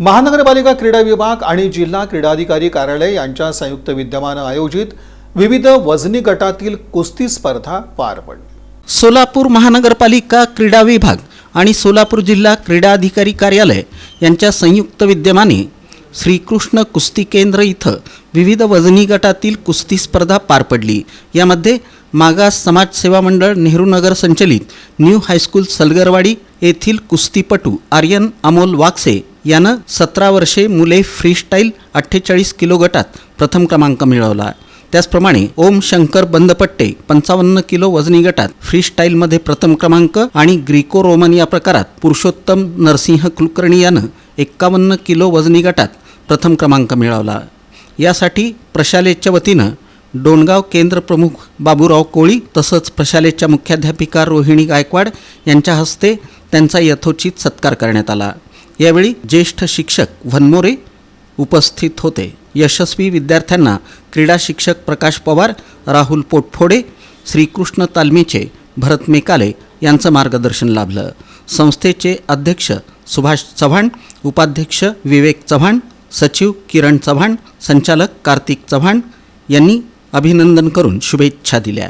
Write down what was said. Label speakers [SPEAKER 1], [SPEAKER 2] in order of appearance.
[SPEAKER 1] महानगरपालिका क्रीडा विभाग आणि जिल्हा क्रीडाधिकारी कार्यालय यांच्या संयुक्त विद्यमानं आयोजित विविध वजनी गटातील कुस्ती स्पर्धा पार पडली.
[SPEAKER 2] सोलापूर महानगरपालिका क्रीडा विभाग आणि सोलापूर जिल्हा क्रीडा अधिकारी कार्यालय यांच्या संयुक्त विद्यमाने श्रीकृष्ण कुस्ती केंद्र इथं विविध वजनी गटातील कुस्ती स्पर्धा पार पडली. यामध्ये मागास समाज सेवा मंडळ नेहरूनगर संचलित न्यू हायस्कूल सलगरवाडी येथील कुस्तीपटू आर्यन अमोल वाक्से यानं सतरा वर्षे मुले फ्रीस्टाईल अठ्ठेचाळीस किलो गटात प्रथम क्रमांक मिळवला. त्याचप्रमाणे ओम शंकर बंदपट्टे पंचावन्न किलो वजनी गटात फ्रीस्टाईलमध्ये प्रथम क्रमांक आणि ग्रीको रोमन या प्रकारात पुरुषोत्तम नरसिंह कुलकर्णी यानं एक्कावन्न किलो वजनी गटात प्रथम क्रमांक मिळवला. यासाठी प्रशालेच्या वतीनं डोणगाव केंद्र प्रमुख बाबूराव कोळी तसंच प्रशालेच्या मुख्याध्यापिका रोहिणी गायकवाड यांच्या हस्ते त्यांचा यथोचित सत्कार करण्यात आला. यावेळी ज्येष्ठ शिक्षक वनमोरे उपस्थित होते. यशस्वी विद्यार्थ्यांना क्रीडा शिक्षक प्रकाश पवार राहुल पोटफोडे श्रीकृष्ण तालमीचे भरत मेकाले यांचं मार्गदर्शन लाभलं. संस्थेचे अध्यक्ष सुभाष चव्हाण उपाध्यक्ष विवेक चव्हाण सचिव किरण चव्हाण संचालक कार्तिक चव्हाण यांनी अभिनंदन करून शुभेच्छा दिल्या.